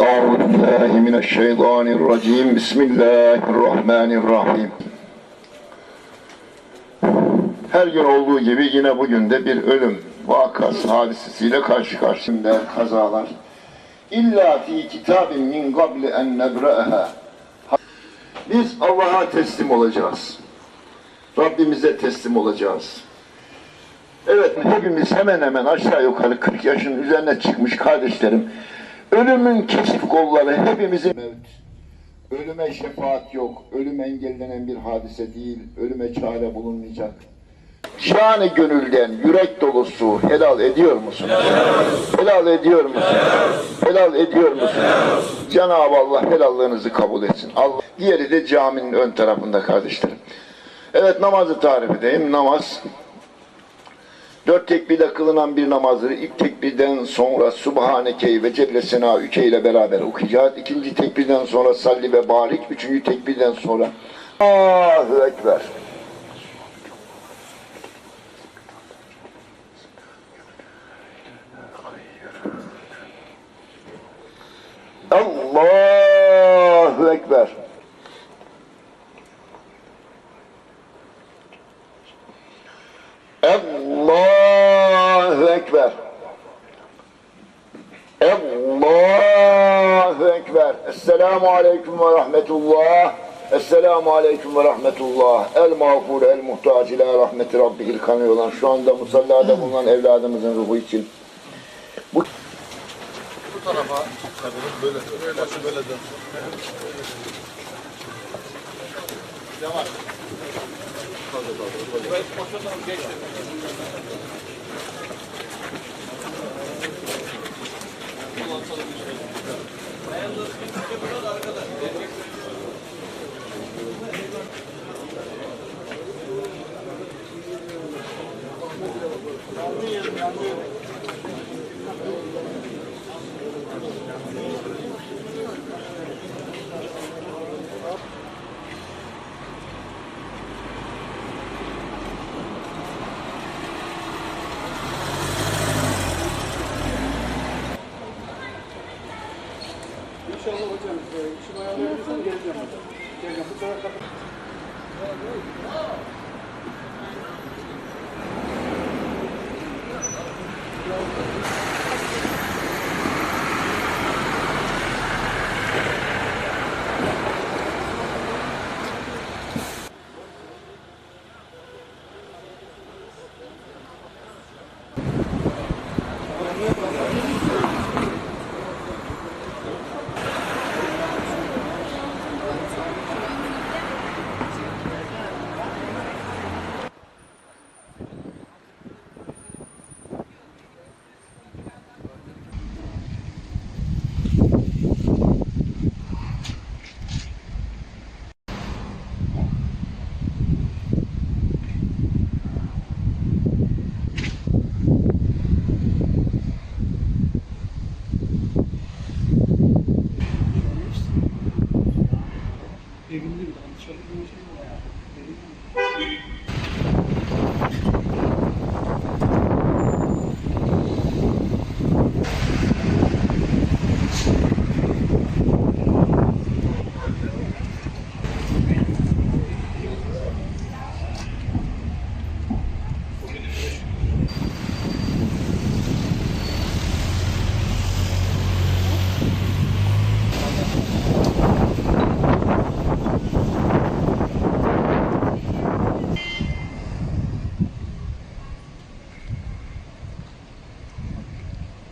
أعوذ بالله من الشيطان الرجيم بسم الله الرحمن الرحيم Her gün olduğu gibi yine bugün de bir ölüm vakası hadisesiyle karşı karşımda kazalar. İlla fi kitabin min qabli en nebra'aha. Biz Allah'a teslim olacağız. Rabbimize teslim olacağız. Evet hepimiz hemen hemen aşağı yukarı 40 yaşın üzerine çıkmış kardeşlerim. Ölümün keşif kolları hepimizin mevt. Ölüme şefaat yok. Ölüm engellenen bir hadise değil. Ölüme çare bulunmayacak. Şanı gönülden yürek dolusu helal ediyor musun? Helal ediyor musun? Helal ediyor musun? Cenab-ı Allah helallığınızı kabul etsin. Allah. Diğeri de caminin ön tarafında kardeşlerim. Evet namazı tarif edeyim. Namaz Dört tekbirle kılınan bir namazı ilk tekbirden sonra Subhaneke ve Celle Senaüke ile beraber okuyacağız. İkinci tekbirden sonra Salli ve Barik. Üçüncü tekbirden sonra Allahu Ekber. Allahu Ekber. Allahu Ekber. Allahu Ekber. Esselamu Aleyküm ve Rahmetullah. Esselamu Aleyküm ve Rahmetullah. El mağfur, el muhtaç ila rahmeti rabbihil kanıyor olan şu anda musallada bulunan evladımızın ruhu için. Bu Bu tarafa böyle böyle böyle dön. Yavaş. Kaldır kaldır. Böyle koşalım geçti. İnşallah hocam, e, işimi ayarlayabilirsem geleceğim hocam. Geleceğim. Bu sefer kapı... এগুলি বিধানসভা